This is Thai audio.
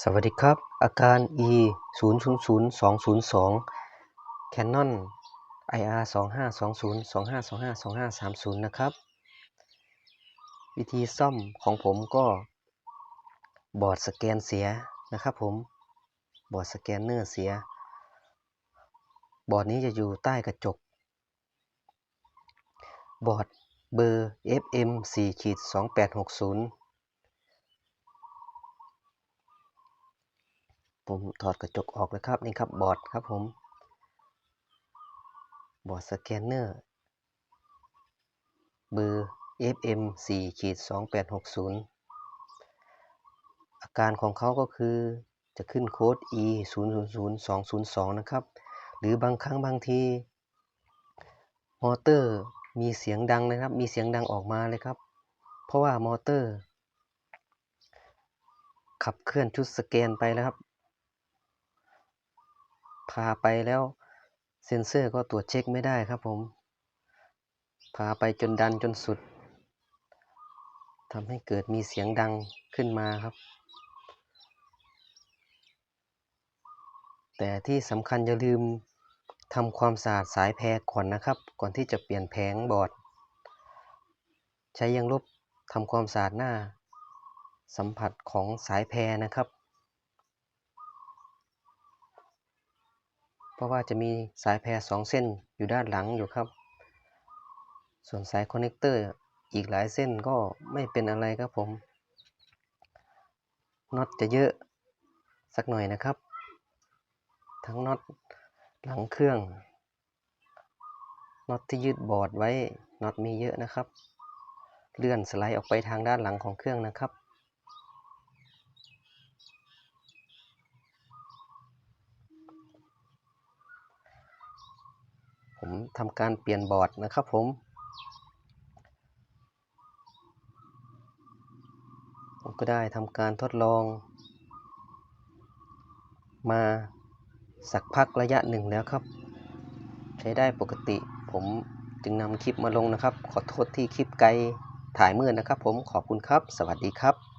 สวัสดีครับ อาการ E 0 0 0 2 0 2 Canon IR 2 5 2 0 2 5 2 5 2 5 3 0 นะครับ วิธีซ่อมของผมก็บอร์ดสแกนเสียนะครับผม บอร์ดสแกนเนอร์เสีย บอร์ดนี้จะอยู่ใต้กระจก บอร์ดเบอร์ FM 4ขีด2860 ผมถอดกระจกออกแล้วครับนี่ครับบอร์ดครับผมบอร์ดสแกนเนอร์เบอร์ FM 4ขีด2860 อาการของเขาก็คือจะขึ้นโค้ด E 0 0 0 2 0 2 นะครับ หรือบางครั้งบางที มอเตอร์มีเสียงดังนะครับ มีเสียงดังออกมาเลยครับ เพราะว่ามอเตอร์ ขับเคลื่อนชุดสแกนไปแล้วครับ พาไปแล้วเซ็นเซอร์ก็ตรวจเช็คไม่ได้ครับผม พาไปจนดันจนสุดทำให้เกิดมีเสียงดังขึ้นมาครับ แต่ที่สำคัญอย่าลืมทำความสะอาดสายแพรก่อนนะครับ ก่อนที่จะเปลี่ยนแผงบอร์ด ใช้ยางลบทำความสะอาดหน้า สัมผัสของสายแพรนะครับ เพราะว่าจะมีสายแพรสองเส้นอยู่ด้านหลังอยู่ครับ ส่วนสายคอนเนคเตอร์อีกหลายเส้นก็ไม่เป็นอะไรครับผมน็อตจะเยอะสักหน่อยนะครับ ทั้งน็อตหลังเครื่องน็อตที่ยึดบอร์ดไว้น็อตมีเยอะนะครับ เลื่อนสไลด์ออกไปทางด้านหลังของเครื่องนะครับ ผมทำการเปลี่ยนบอร์ดนะครับผม ผมก็ได้ทำการทดลอง มาสักพักระยะหนึ่งแล้วครับ ใช้ได้ปกติ ผมจึงนำคลิปมาลงนะครับ ขอโทษที่คลิปไกลถ่ายมืดนะครับผมขอบคุณครับ สวัสดีครับ